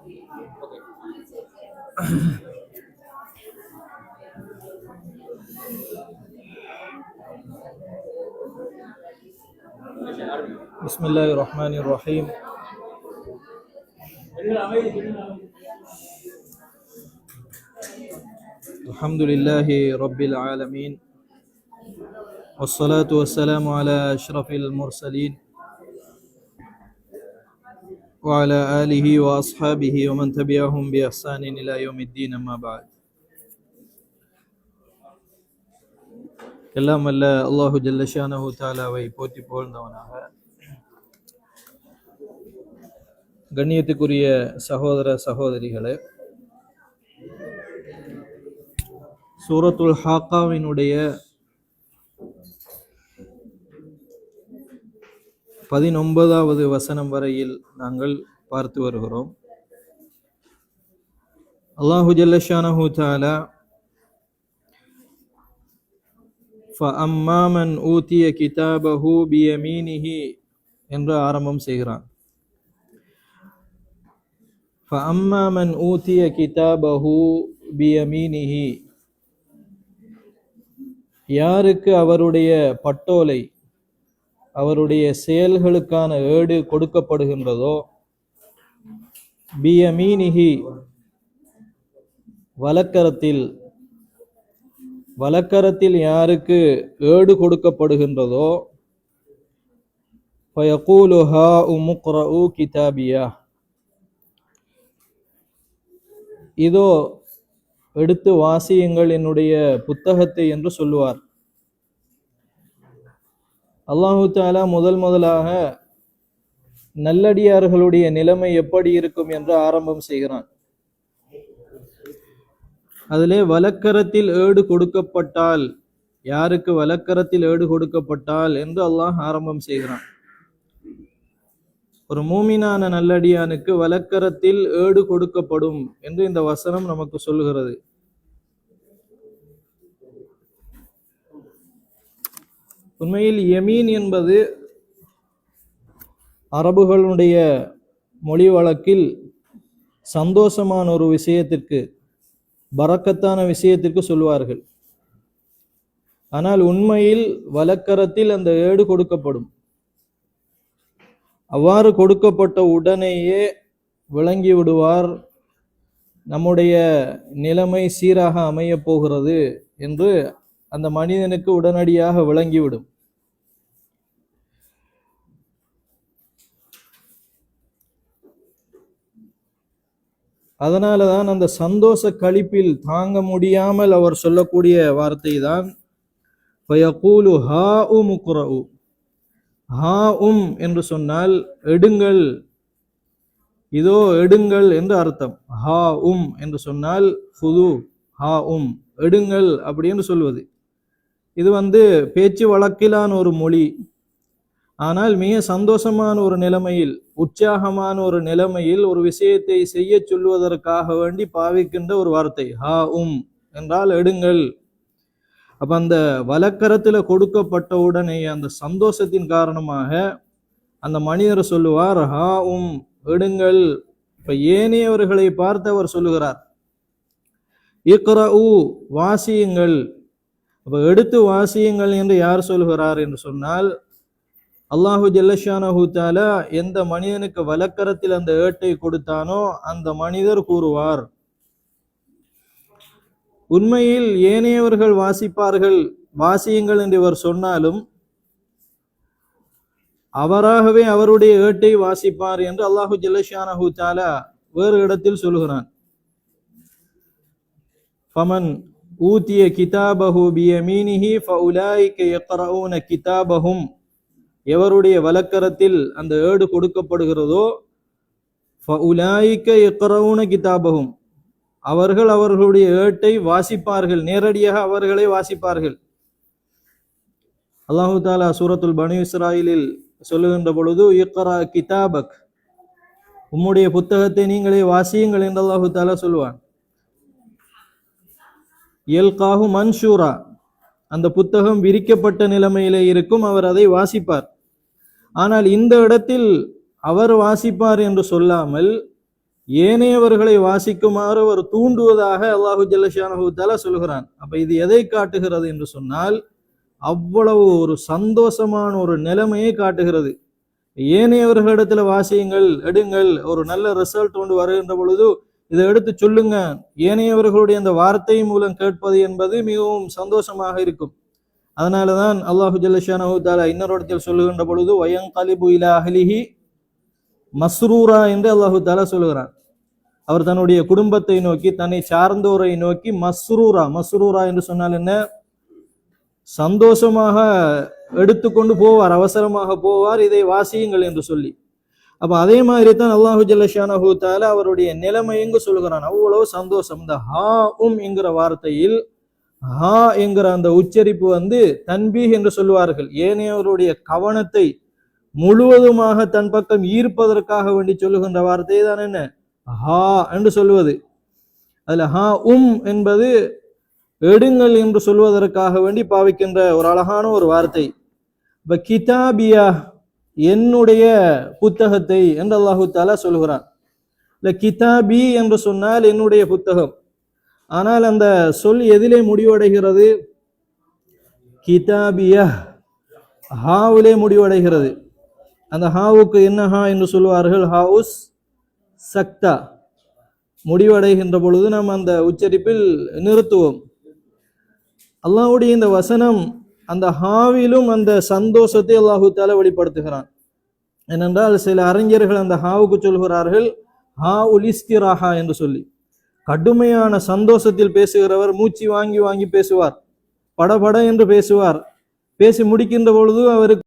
بسم الله الرحمن الرحيم. الحمد لله رب العالمين والصلاة والسلام على أشرف المرسلين وعلى آله وأصحابه ومن تبعهم بإحسان إلى يوم الدين أما بعد எல்லாம் அல்ல அல்லாஹு ஜல்லஷானஹு தாலாவை போற்றி புகழ்ந்தவனாக கண்ணியத்துக்குரிய சகோதர சகோதரிகளே சூரத்துல் ஹாக்காவினுடைய பதினொன்பதாவது வசனம் வரையில் நாங்கள் பார்த்து வருகிறோம். அல்லாஹு ஜல்லஷானஹு தாலா ஃபஅம்மா மன் ஊத்திய கிதாபஹு பியமீனிஹி என்று ஆரம்பம் செய்கிறான். ஃபஅம்மா மன் ஊத்திய கிதாபஹு பியமீனிஹி யாருக்கு அவருடைய பட்டோலை அவருடைய செயல்களுக்கான ஏடு கொடுக்கப்படுகின்றதோ பியமீனிகி வழக்கரத்தில் வழக்கரத்தில் யாருக்கு ஏடு கொடுக்கப்படுகின்றதோ ஃபயகூலுஹா உமுக்ரஉ கிதாபியா. இதோ எடுத்து வாசியுங்கள் என்னுடைய புத்தகத்தை என்று சொல்லுவார். அல்லாஹு தாலா முதல் முதலாக நல்லடியார்களுடைய நிலைமை எப்படி இருக்கும் என்று ஆரம்பம் செய்கிறான். அதிலே வலக்கரத்தில் ஏடு கொடுக்கப்பட்டால் யாருக்கு வலக்கரத்தில் ஏடு கொடுக்கப்பட்டால் என்று அல்லாஹ் ஆரம்பம் செய்கிறான். ஒரு மூமினான நல்லடியானுக்கு வலக்கரத்தில் ஏடு கொடுக்கப்படும் என்று இந்த வசனம் நமக்கு சொல்லுகிறது உண்மையில் யமீன் என்பது அரபுகளுடைய மொழி வழக்கில் சந்தோஷமான ஒரு விஷயத்திற்கு பறக்கத்தான விஷயத்திற்கு சொல்வார்கள் ஆனால் உண்மையில் வழக்கரத்தில் அந்த ஏடு கொடுக்கப்படும். அவ்வாறு கொடுக்கப்பட்ட உடனேயே விளங்கி விடுவார் நம்முடைய நிலைமை சீராக அமையப் போகிறது என்று அந்த மனிதனுக்கு உடனடியாக விளங்கிவிடும். அதனால தான் அந்த சந்தோஷ கழிப்பில் தாங்க முடியாமல் அவர் சொல்லக்கூடிய வார்த்தை தான் ஹா உம் ஹா உம் என்று சொன்னால் எடுங்கள். இதோ எடுங்கள் என்று அர்த்தம். ஹா உம் என்று சொன்னால் ஹுது ஹா உம் எடுங்கள் அப்படின்னு சொல்வது. இது வந்து பேச்சு வழக்கிலான ஒரு மொழி. ஆனால் மிக சந்தோஷமான ஒரு நிலைமையில் உற்சாகமான ஒரு நிலைமையில் ஒரு விஷயத்தை செய்ய சொல்வதற்காக வேண்டி பாவிக்கின்ற ஒரு வார்த்தை ஹா உம் என்றால் எடுங்கள். அப்ப அந்த வழக்கரத்துல கொடுக்கப்பட்ட உடனே அந்த சந்தோஷத்தின் காரணமாக அந்த மனிதர் சொல்லுவார் ஹா உம் எடுங்கள். இப்ப ஏனையவர்களை பார்த்து அவர் சொல்லுகிறார் இக்ரஉ வாசியுங்கள். அப்போ எடுத்து வாசியுங்கள் என்று யார் சொல்கிறார் என்று சொன்னால் அல்லாஹு ஜல்லஷானஹு தாலா எந்த மனிதனுக்கு வலக்கரத்தில் அந்த ஏட்டை கொடுத்தானோ அந்த மனிதர் கூறுவார். உண்மையில் ஏனையவர்கள் வாசிப்பார்கள் வாசியுங்கள் என்று இவர் சொன்னாலும் அவராகவே அவருடைய ஏட்டை வாசிப்பார் என்று அல்லாஹு ஜல்லஷானஹு தாலா வேறு இடத்தில் சொல்லுகிறான் ஃபமன் ஊத்திய கிதாபஹு பியமீனிஹி ஃபவுலாய்க்கு எக்கரவுன கிதாபஹும். எவருடைய வலக்கரத்தில் அந்த ஏடு கொடுக்கப்படுகிறதோ ஃபஉலாயிக எக்கரவுன கிதாபஹும். அவர்கள் அவர்களுடைய ஏட்டை வாசிப்பார்கள் நேரடியாக அவர்களை வாசிப்பார்கள். அல்லாஹு தாலா சூரத்துல் பனு இஸ்ராயிலில் சொல்லுகின்ற பொழுது இக்ரா கிதாபக். உம்முடைய புத்தகத்தை நீங்களே வாசியுங்கள் என்று அல்லாஹு தாலா சொல்லுவான் எல்காஹு மன்ஷூரா. அந்த புத்தகம் விரிக்கப்பட்ட நிலைமையிலே இருக்கும் அவர் அதை வாசிப்பார். ஆனால் இந்த இடத்தில் அவர் வாசிப்பார் என்று சொல்லாமல் ஏனையவர்களை வாசிக்குமாறு அவர் தூண்டுவதாக அல்லாஹு ஜல்லஷானஹு சொல்கிறான். அப்ப இது எதை காட்டுகிறது என்று சொன்னால் அவ்வளவு ஒரு சந்தோஷமான ஒரு நிலைமையை காட்டுகிறது. ஏனையவர்களிடத்துல வாசியுங்கள் எடுங்கள் ஒரு நல்ல ரிசல்ட் ஒன்று வருகின்ற பொழுது இதை எடுத்து சொல்லுங்க. ஏனையவர்களுடைய அந்த வார்த்தை மூலம் கேட்பது என்பது மிகவும் சந்தோஷமாக இருக்கும். அதனாலதான் அல்லாஹு ஜல்லஷானஹு தஆலா இன்னொரு இடத்தில் சொல்லுகின்ற பொழுது வயங்கலிபு இலா அஹ்லிஹி மஸ்ரூரா என்று அல்லாஹு தாலா சொல்லுகிறான். அவர் தன்னுடைய குடும்பத்தை நோக்கி தன்னை சார்ந்தோரை நோக்கி மஸ்ரூரா மஸ்ரூரா என்று சொன்னால் என்ன? சந்தோஷமாக எடுத்துக்கொண்டு போவார் அவசரமாக போவார் இதை வாசியுங்கள் என்று சொல்லி. அப்ப அதே மாதிரி தான் அல்லாஹு ஜல்லஷானஹு தால அவருடைய நிலைமை எங்கு சொல்லுகிறான். அவ்வளவு சந்தோஷம். இந்த ஹா உம் என்கிற வார்த்தையில் ஹா என்கிற அந்த உச்சரிப்பு வந்து தன்பி என்று சொல்லுவார்கள். ஏனையவருடைய கவனத்தை முழுவதுமாக தன் பக்கம் ஈர்ப்பதற்காக வேண்டி சொல்லுகின்ற வார்த்தை தான் என்ன? ஹா என்று சொல்லுவது. அதுல ஹா உம் என்பது எடுங்கள் என்று சொல்வதற்காக வேண்டி பாவிக்கின்ற ஒரு அழகான ஒரு வார்த்தை. இப்ப கிதாபியா என்னுடைய புத்தகத்தை என்று அல்லாஹு தாலா சொல்கிறான். இல்லை கிதாபி என்று சொன்னால் என்னுடைய புத்தகம். ஆனால் அந்த சொல் எதிலே முடிவடைகிறது? கிதாபியா. ஹாவிலே முடிவடைகிறது. அந்த ஹாவுக்கு என்ன ஹா என்று சொல்வார்கள்? ஹாவுஸ் சக்தா. முடிவடைகின்ற பொழுது நாம் அந்த உச்சரிப்பில் நிறுத்துவோம். அல்லாவுடைய இந்த வசனம் அந்த ஹாவிலும் அந்த சந்தோஷத்தை அல்லாஹு வெளிப்படுத்துகிறான். ஏனென்றால் சில அறிஞர்கள் அந்த ஹாவுக்கு சொல்கிறார்கள் ஹா உலிஸ்திராஹா என்று சொல்லி. கடுமையான சந்தோஷத்தில் பேசுகிறவர் மூச்சு வாங்கி வாங்கி பேசுவார் படபட என்று பேசுவார். பேசி முடிக்கின்ற பொழுது அவருக்கு